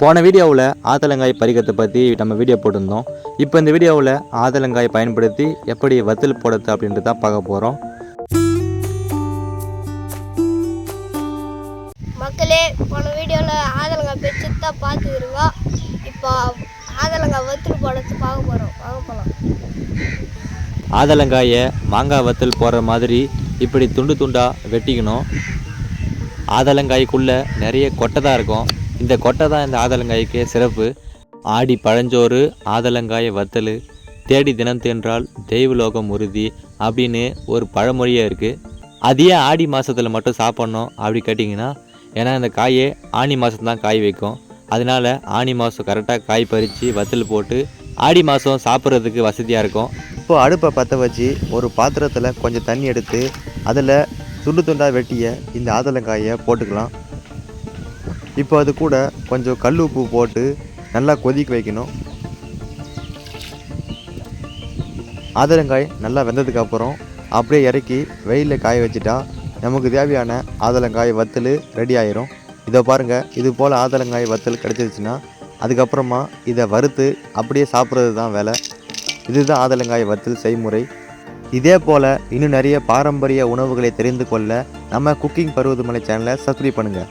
போன வீடியோவில் ஆதலங்காய் பறிக்கிறதை பற்றி நம்ம வீடியோ போட்டிருந்தோம். இப்போ இந்த வீடியோவில் ஆதலங்காய் பயன்படுத்தி எப்படி வத்தல் போடுறது அப்படின்ட்டு தான் பார்க்க போகிறோம் மக்களே போன வீடியோவில் ஆதலங்காய் தான் பார்த்துக்கிறோங்க இப்போ ஆதலங்காய் வத்துட்டு போடுறது பார்க்க போகிறோம் வாங்க போகலாம் ஆதலங்காயை மாங்காய் வத்தல் போடுற மாதிரி இப்படி துண்டு துண்டாக வெட்டிக்கணும். ஆதலங்காய்க்குள்ளே நிறைய கொட்டை தான் இருக்கும். இந்த கொட்டை தான் இந்த ஆதலங்காய்க்கு சிறப்பு. ஆடி பழஞ்சோறு ஆதலங்காய வத்தல் தேடி தினம் தின்றால் தெய்வலோகம் உறுதி அப்படின்னு ஒரு பழமொழியே இருக்குது அது ஏன் ஆடி மாதத்தில் மட்டும் சாப்பிட்ணும் அப்படி கேட்டிங்கன்னா ஏன்னா இந்த காயே ஆனி மாதம் தான் காய் வைக்கும். அதனால ஆனி மாதம் கரெக்டாக காய் பறித்து வத்தல் போட்டு ஆடி மாதம் சாப்பிட்றதுக்கு வசதியாக இருக்கும். இப்போ அடுப்பை பற்ற வச்சு ஒரு பாத்திரத்தில் கொஞ்சம் தண்ணி எடுத்து அதில் துண்டு துண்டாக வெட்டிய இந்த ஆதலங்காயை போட்டுக்கலாம். இப்போ அது கூட கொஞ்சம் கல் உப்பு போட்டு நல்லா கொதிக்க வைக்கணும். ஆதலங்காய் நல்லா வெந்ததுக்கு அப்புறம் அப்படியே இறக்கி வெயிலில் காய வச்சுட்டா நமக்கு தேவையான ஆதலங்காய் வத்தல் ரெடி ஆயிரும். இதை பாருங்கள் இது போல் ஆதலங்காய் வத்தல் கிடச்சிருச்சுன்னா அதுக்கப்புறமா இதை வறுத்து அப்படியே சாப்பிட்றது தான் வேலை. இதுதான் ஆதலங்காய் வத்தல் செய்முறை. இதே போல் இன்னும் நிறைய பாரம்பரிய உணவுகளை தெரிந்து கொள்ள நம்ம குக்கிங் பருவதமலை சேனலை சப்ஸ்கிரைப் பண்ணுங்கள்